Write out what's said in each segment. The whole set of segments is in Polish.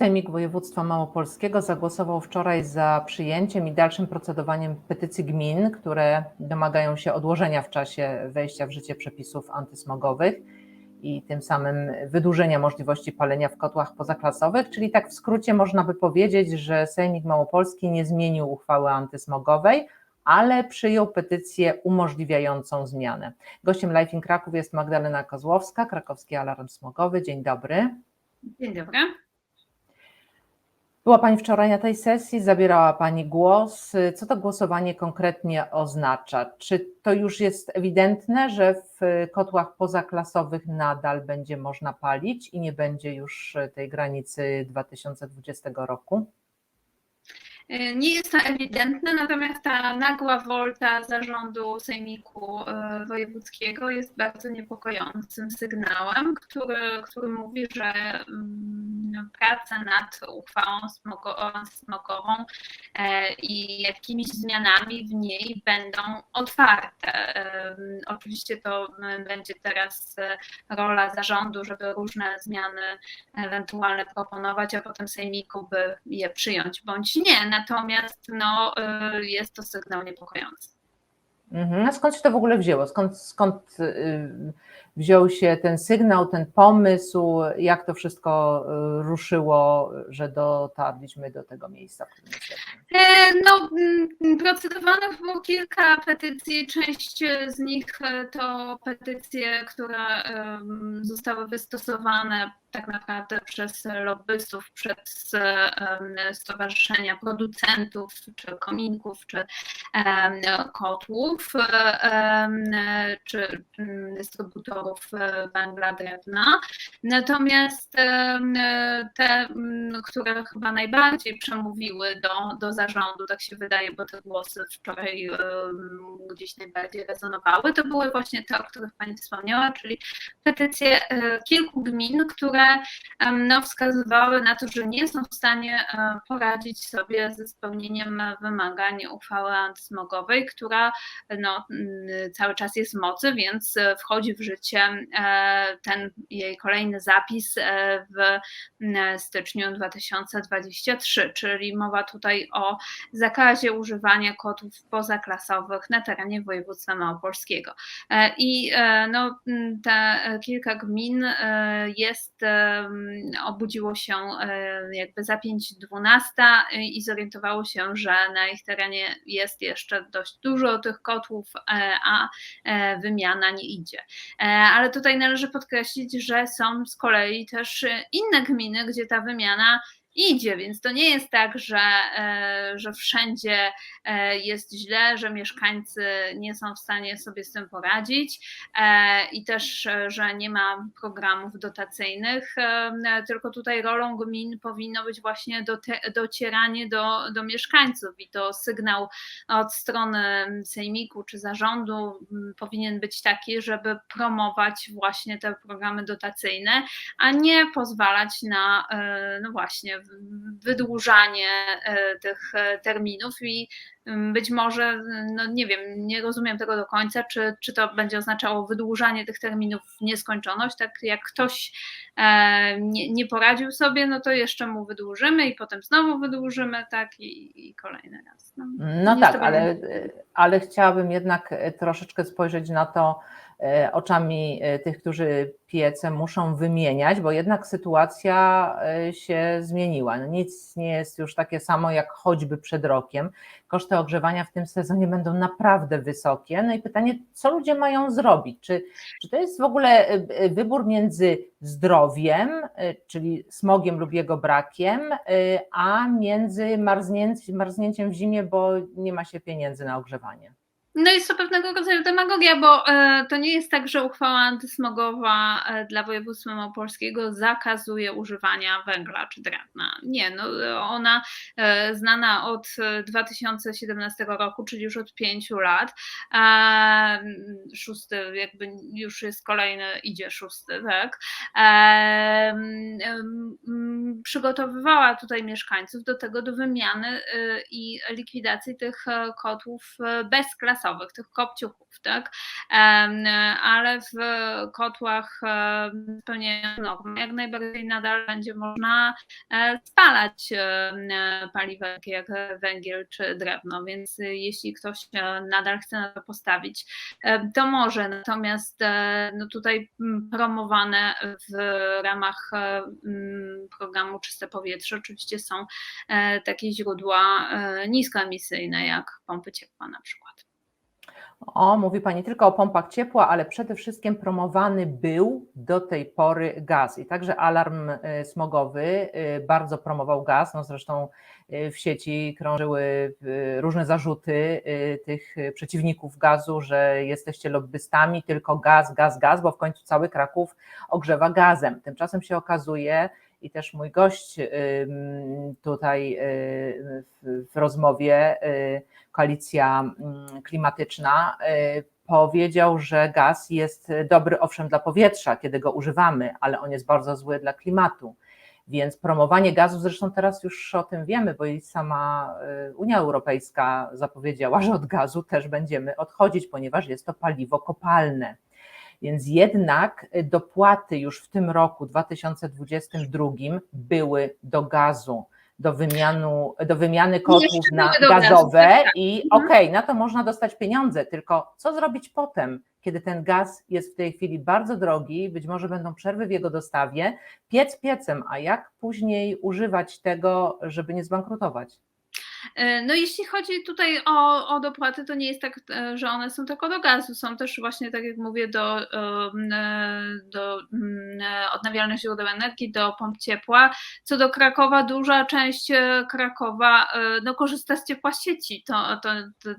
Sejmik Województwa Małopolskiego zagłosował wczoraj za przyjęciem i dalszym procedowaniem petycji gmin, które domagają się odłożenia w czasie wejścia w życie przepisów antysmogowych i tym samym wydłużenia możliwości palenia w kotłach pozaklasowych, czyli tak w skrócie można by powiedzieć, że Sejmik Małopolski nie zmienił uchwały antysmogowej, ale przyjął petycję umożliwiającą zmianę. Gościem Life in Kraków jest Magdalena Kozłowska, Krakowski Alarm Smogowy. Dzień dobry. Dzień dobry. Była Pani wczoraj na tej sesji, zabierała Pani głos. Co to głosowanie konkretnie oznacza? Czy to już jest ewidentne, że w kotłach pozaklasowych nadal będzie można palić i nie będzie już tej granicy 2020 roku? Nie jest to ewidentne, natomiast ta nagła wolta zarządu Sejmiku e, Wojewódzkiego jest bardzo niepokojącym sygnałem, który, który mówi, że mm, prace nad uchwałą smogową e, i jakimiś zmianami w niej będą otwarte. E, oczywiście to będzie teraz rola zarządu, żeby różne zmiany ewentualne proponować, a potem Sejmiku by je przyjąć bądź nie natomiast no, y, jest to sygnał niepokojący. Mhm. A skąd się to w ogóle wzięło? Skąd, skąd y, wziął się ten sygnał, ten pomysł, jak to wszystko y, ruszyło, że dotarliśmy do tego miejsca, w którym jesteśmy? E, no, mm, procedowanych było kilka petycji. Część z nich e, to petycje, które zostały wystosowane tak naprawdę przez lobbystów, przez stowarzyszenia producentów, czy kominków, czy kotłów, czy mm, dystrybutorów e, węgla drewna. Natomiast te, mm, które chyba najbardziej przemówiły do, do zarządu, tak się wydaje, bo te głosy wczoraj gdzieś najbardziej rezonowały, to były właśnie te, o których Pani wspomniała, czyli petycje e, kilku gmin, które no, wskazywały na to, że nie są w stanie e, poradzić sobie ze spełnieniem wymagań uchwały antysmogowej, która no, cały czas jest w mocy, więc wchodzi w życie e, ten jej kolejny zapis w styczniu 2023, czyli mowa tutaj o zakazie używania kotów pozaklasowych na terenie województwa małopolskiego. E, I no, te kilka gmin jest, obudziło się jakby za 5.12 i zorientowało się, że na ich terenie jest jeszcze dość dużo tych kotłów, e, a e, wymiana nie idzie. Ale tutaj należy podkreślić, że są z kolei też inne gminy, gdzie ta wymiana idzie, więc to nie jest tak, że, e, że wszędzie e, jest źle, że mieszkańcy nie są w stanie sobie z tym poradzić e, i też, że nie ma programów dotacyjnych, tylko tutaj rolą gmin powinno być właśnie docieranie do, do mieszkańców i to sygnał od strony sejmiku czy zarządu powinien być taki, żeby promować właśnie te programy dotacyjne, a nie pozwalać na no właśnie wydłużanie e, tych e, terminów i być może, no nie wiem, nie rozumiem tego do końca, czy, czy to będzie oznaczało wydłużanie tych terminów w nieskończoność, tak jak ktoś e, nie, nie poradził sobie, no to jeszcze mu wydłużymy i potem znowu wydłużymy, tak i, i kolejny raz. No, no tak, ale, ale chciałabym jednak troszeczkę spojrzeć na to, E, oczami e, tych, którzy piece muszą wymieniać, bo jednak sytuacja e, się zmieniła. No nic nie jest już takie samo jak choćby przed rokiem. Koszty ogrzewania w tym sezonie będą naprawdę wysokie. No i pytanie, co ludzie mają zrobić? Czy, czy to jest w ogóle wybór między zdrowiem, czyli smogiem lub jego brakiem, a między marznięciem w zimie, bo nie ma się pieniędzy na ogrzewanie? No jest to pewnego rodzaju demagogia, bo e, to nie jest tak, że uchwała antysmogowa e, dla województwa małopolskiego zakazuje używania węgla czy drewna. Nie, no ona e, znana od 2017 roku, czyli już od pięciu lat, szósty jakby już jest kolejny, idzie szósty, tak, przygotowywała tutaj mieszkańców do tego, do wymiany i likwidacji tych kotłów bezklasowych, tych kopciuchów, tak? Ale w kotłach spełniających normy jak najbardziej nadal będzie można spalać paliwa takie jak węgiel czy drewno, więc jeśli ktoś nadal chce na to postawić, to może. Natomiast no tutaj promowane w ramach programu Czyste Powietrze oczywiście są takie źródła niskoemisyjne jak pompy ciepła na przykład. O, mówi Pani tylko o pompach ciepła, ale przede wszystkim promowany był do tej pory gaz i także alarm smogowy bardzo promował gaz, no zresztą w sieci krążyły różne zarzuty tych przeciwników gazu, że jesteście lobbystami, tylko gaz, gaz, gaz, bo w końcu cały Kraków ogrzewa gazem. Tymczasem się okazuje, i też mój gość tutaj w rozmowie, koalicja klimatyczna, powiedział, że gaz jest dobry owszem dla powietrza, kiedy go używamy, ale on jest bardzo zły dla klimatu. Więc promowanie gazu, zresztą teraz już o tym wiemy, bo i sama Unia Europejska zapowiedziała, że od gazu też będziemy odchodzić, ponieważ jest to paliwo kopalne. Więc jednak dopłaty już w tym roku 2022 były do gazu, do, wymianu, do wymiany kotłów na gazowe gazu, tak. i mhm. okej, okay, na to można dostać pieniądze, tylko co zrobić potem, kiedy ten gaz jest w tej chwili bardzo drogi, być może będą przerwy w jego dostawie, piec piecem, a jak później używać tego, żeby nie zbankrutować? E, no jeśli chodzi tutaj o, o dopłaty, to nie jest tak, e, że one są tylko do gazu, są też właśnie, tak jak mówię, do, e, do odnawialnych źródeł energii, do pomp ciepła. Co do Krakowa, duża część Krakowa no, korzysta z ciepła sieci, to, to,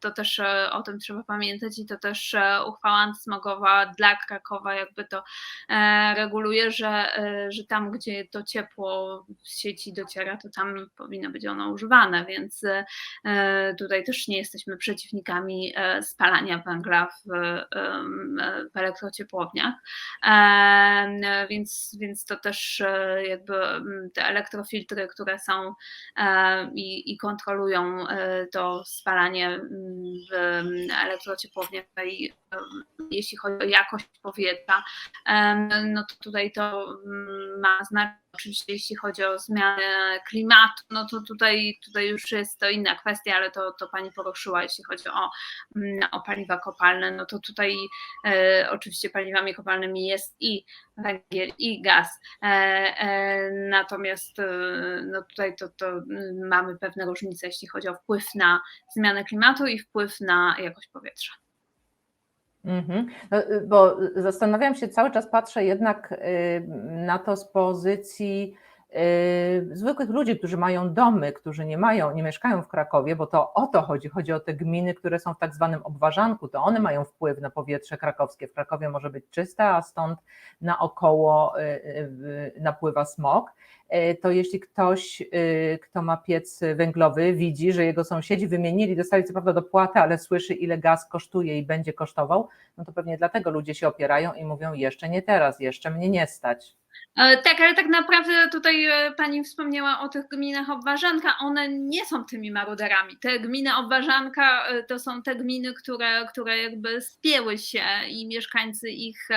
to, też o tym trzeba pamiętać i to też uchwała antysmogowa dla Krakowa jakby to reguluje, że, że tam, gdzie to ciepło z sieci dociera, to tam powinno być ono używane, więc tutaj też nie jesteśmy przeciwnikami e, spalania węgla w, w elektrociepłowniach, e, więc, więc to też jakby te elektrofiltry, które są i, i kontrolują to spalanie w elektrociepłowniach jeśli chodzi o jakość powietrza, no to tutaj to ma znaczenie Oczywiście jeśli chodzi o zmianę klimatu, no to tutaj, tutaj już jest to inna kwestia, ale to, to Pani poruszyła, jeśli chodzi o, mm, o paliwa kopalne, no to tutaj e, oczywiście paliwami kopalnymi jest i węgiel i gaz, e, e, natomiast e, no tutaj to, to mm, mamy pewne różnice, jeśli chodzi o wpływ na zmianę klimatu i wpływ na jakość powietrza. Mhm. No, y, bo zastanawiam się, cały czas patrzę jednak y, na to z pozycji y, zwykłych ludzi, którzy mają domy, którzy nie mają, nie mieszkają w Krakowie, bo to o to chodzi, chodzi o te gminy, które są w tak zwanym obwarzanku, to one mają wpływ na powietrze krakowskie. W Krakowie może być czyste, a stąd naokoło napływa smog. To jeśli ktoś, kto ma piec węglowy, widzi, że jego sąsiedzi wymienili, dostali co prawda dopłatę, ale słyszy, ile gaz kosztuje i będzie kosztował, no to pewnie dlatego ludzie się opierają i mówią, jeszcze nie teraz, jeszcze mnie nie stać. E, tak, ale tak naprawdę tutaj Pani wspomniała o tych gminach obwarzanka, one nie są tymi maruderami. Te gminy obwarzanka to są te gminy, które, które jakby spięły się i mieszkańcy ich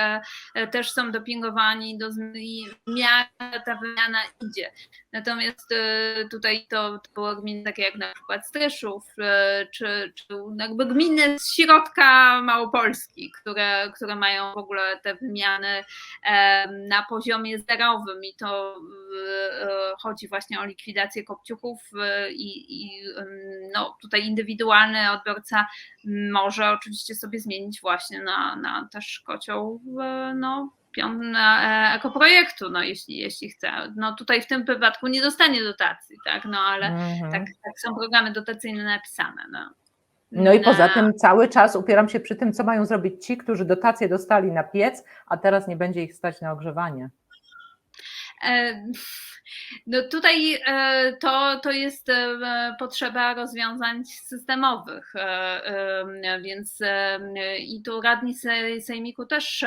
też są dopingowani do zmiany, ta wymiana idzie. Natomiast e, tutaj to, to były gminy takie jak na przykład Stryszów, e, czy, czy jakby gminy z środka Małopolski, które, które mają w ogóle te wymiany e, na poziomie zerowym i to chodzi właśnie o likwidację kopciuchów i, i no, tutaj indywidualny odbiorca może oczywiście sobie zmienić właśnie na, na też kocioł no, E, ekoprojektu, no jeśli, jeśli chce. No tutaj w tym wypadku nie dostanie dotacji, tak, no ale mhm. tak, tak są programy dotacyjne napisane, no. No i poza tym cały czas upieram się przy tym, co mają zrobić ci, którzy dotacje dostali na piec, a teraz nie będzie ich stać na ogrzewanie. E, No tutaj e, to, to jest e, potrzeba rozwiązań systemowych, e, więc i tu radni Sejmiku też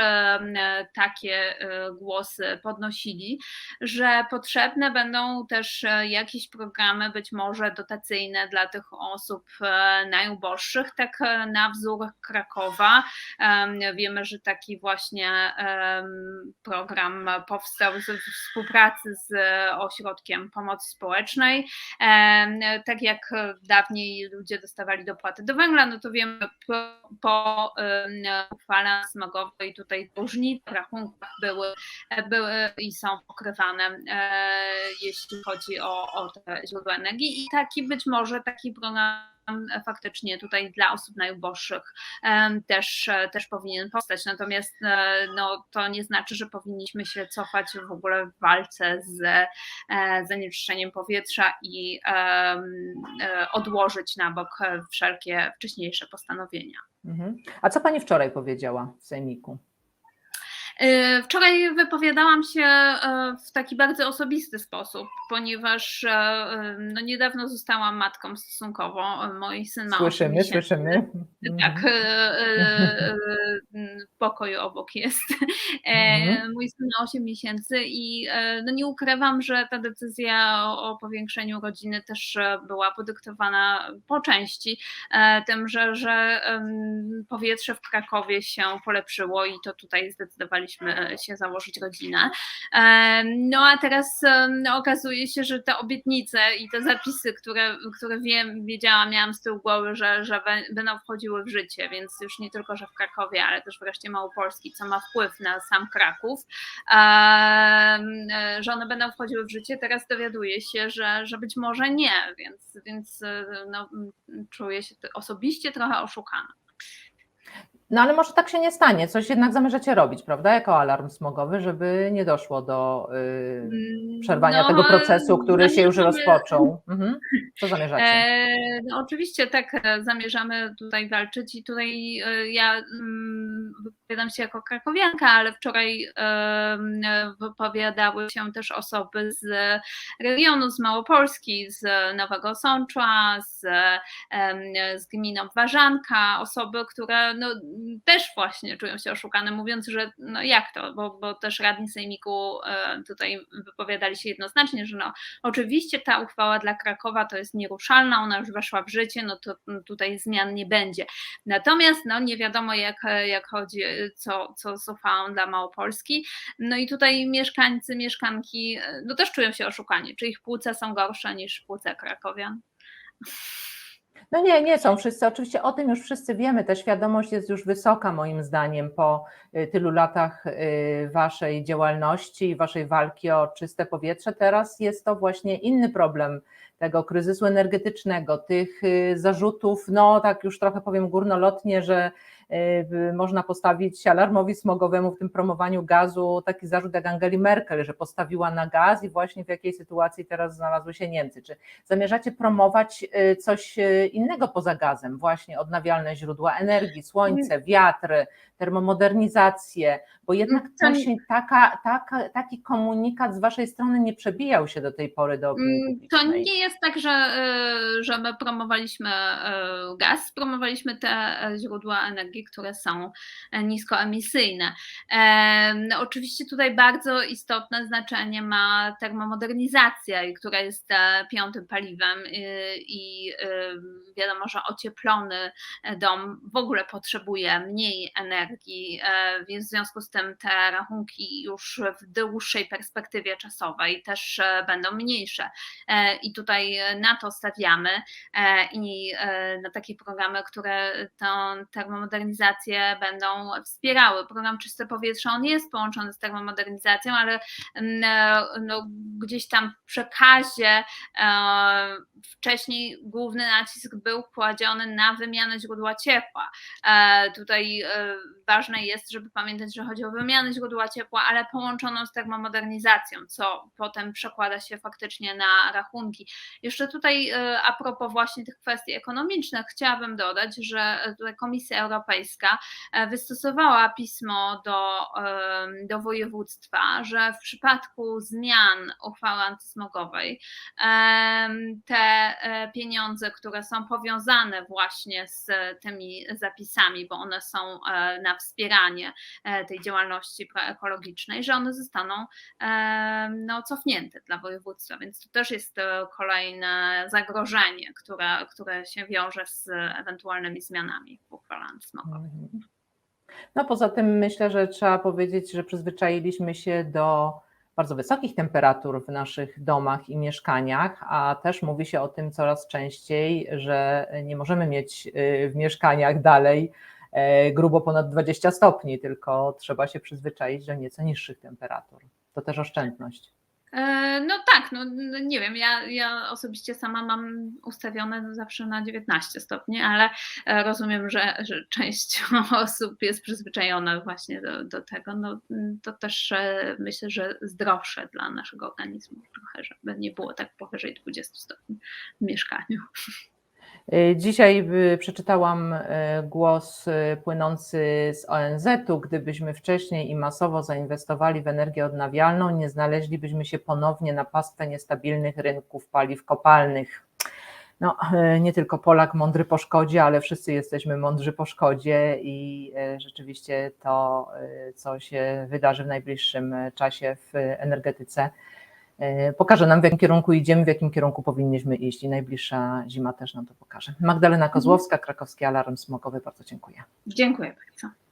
takie głosy podnosili, że potrzebne będą też jakieś programy, być może dotacyjne dla tych osób najuboższych, tak na wzór Krakowa. Wiemy, że taki właśnie program powstał w współpracy z ośrodkiem pomocy społecznej. Tak jak dawniej ludzie dostawali dopłaty do węgla, no to wiemy po, po uchwale smogowej tutaj różnice w rachunkach były, były i są pokrywane, jeśli chodzi o, o te źródła energii i taki być może taki program faktycznie tutaj dla osób najuboższych też, też powinien powstać. Natomiast e, no, to nie znaczy, że powinniśmy się cofać w ogóle w walce z e, zanieczyszczeniem powietrza i e, odłożyć na bok wszelkie wcześniejsze postanowienia. Mhm. A co Pani wczoraj powiedziała w Sejmiku? E, wczoraj wypowiadałam się e, w taki bardzo osobisty sposób, ponieważ e, no niedawno zostałam matką stosunkowo. Mój syn ma Słyszymy, 8 słyszymy. Tak, Mhm. w pokoju obok jest. Mhm. Mój syn ma 8 miesięcy i no nie ukrywam, że ta decyzja o, o powiększeniu rodziny też była podyktowana po części tym, że, że powietrze w Krakowie się polepszyło i to tutaj zdecydowaliśmy zdecydowaliśmy się założyć rodzinę. No a teraz no, okazuje się, że te obietnice i te zapisy, które, które wiem, wiedziałam, miałam z tyłu głowy, że, że będą wchodziły w życie, więc już nie tylko, że w Krakowie, ale też wreszcie Małopolski, co ma wpływ na sam Kraków, że one będą wchodziły w życie. Teraz dowiaduję się, że, że być może nie, więc, więc no, czuję się osobiście trochę oszukana. No ale może tak się nie stanie, coś jednak zamierzacie robić, prawda, jako alarm smogowy, żeby nie doszło do y, przerwania no, tego procesu, który się już rozpoczął. Mhm. Co zamierzacie? E, no oczywiście tak, e, zamierzamy tutaj walczyć i tutaj e, ja mm, wypowiadam się jako krakowianka, ale wczoraj wypowiadały się też osoby z regionu, z Małopolski, z Nowego Sącza, z, z gminą Warzanka, osoby, które no, też właśnie czują się oszukane, mówiąc, że no jak to, bo, bo też radni sejmiku tutaj wypowiadali się jednoznacznie, że no oczywiście ta uchwała dla Krakowa to jest nieruszalna, ona już weszła w życie, no to tutaj zmian nie będzie. Natomiast no nie wiadomo jak, jak chodzi, co, co uchwałą dla Małopolski. No i tutaj mieszkańcy, mieszkanki no też czują się oszukani. Czy ich płuce są gorsze niż płuce krakowian? No nie, nie są wszyscy. Oczywiście o tym już wszyscy wiemy. Ta świadomość jest już wysoka, moim zdaniem, po y, tylu latach y, Waszej działalności i Waszej walki o czyste powietrze. Teraz jest to właśnie inny problem tego kryzysu energetycznego, tych zarzutów, no tak już trochę powiem górnolotnie, że można postawić alarmowi smogowemu w tym promowaniu gazu. Taki zarzut jak Angeli Merkel, że postawiła na gaz i właśnie w jakiej sytuacji teraz znalazły się Niemcy. Czy zamierzacie promować y, coś y, innego poza gazem, właśnie odnawialne źródła energii, słońce, wiatr, termomodernizację, bo jednak coś, taka, taka, taki komunikat z Waszej strony nie przebijał się do tej pory do opinii mm, To nie jest tak, że, że my promowaliśmy gaz, promowaliśmy te źródła energii, które są e, niskoemisyjne. No, oczywiście tutaj bardzo istotne znaczenie ma termomodernizacja, która jest e, piątym paliwem i wiadomo, że ocieplony dom w ogóle potrzebuje mniej energii, e, więc w związku z tym te rachunki już w dłuższej perspektywie czasowej też będą mniejsze. I tutaj na to stawiamy i na takie programy, które tę termomodernizację termomodernizację będą wspierały. Program Czyste Powietrze, on jest połączony z termomodernizacją, ale mm, e, no, gdzieś tam w przekazie e, wcześniej główny nacisk był kładziony na wymianę źródła ciepła. E, tutaj ważne jest, żeby pamiętać, że chodzi o wymianę źródła ciepła, ale połączoną z termomodernizacją, co potem przekłada się faktycznie na rachunki. Jeszcze tutaj a propos właśnie tych kwestii ekonomicznych, chciałabym dodać, że Komisja Europejska Europejska e, wystosowała pismo do, em, do województwa, że w przypadku zmian uchwały antysmogowej em, te e, pieniądze, które są powiązane właśnie z tymi zapisami, bo one są e, na wspieranie e, tej działalności proekologicznej, że one zostaną no, cofnięte dla województwa, więc to też jest e, kolejne zagrożenie, które, które się wiąże z ewentualnymi zmianami w uchwale No poza tym myślę, że trzeba powiedzieć, że przyzwyczailiśmy się do bardzo wysokich temperatur w naszych domach i mieszkaniach, a też mówi się o tym coraz częściej, że nie możemy mieć y, w mieszkaniach dalej e, grubo ponad 20 stopni, tylko trzeba się przyzwyczaić do nieco niższych temperatur. To też oszczędność. E, No tak, no no nie wiem, ja, ja osobiście sama mam ustawione zawsze na 19 stopni, ale e, rozumiem, że, że część osób jest przyzwyczajona właśnie do, do tego. No, to też e, myślę, że zdrowsze dla naszego organizmu trochę, żeby nie było tak powyżej 20 stopni w mieszkaniu. Y, Dzisiaj y, przeczytałam y, głos płynący z ONZ-u. Gdybyśmy wcześniej i masowo zainwestowali w energię odnawialną, nie znaleźlibyśmy się ponownie na pastwę niestabilnych rynków paliw kopalnych. No, nie tylko Polak mądry po szkodzie, ale wszyscy jesteśmy mądrzy po szkodzie i rzeczywiście to, co się wydarzy w najbliższym czasie w energetyce, pokaże nam, w jakim kierunku idziemy, w jakim kierunku powinniśmy iść i najbliższa zima też nam to pokaże. Magdalena Kozłowska, Krakowski Alarm Smogowy, bardzo dziękuję. Dziękuję bardzo.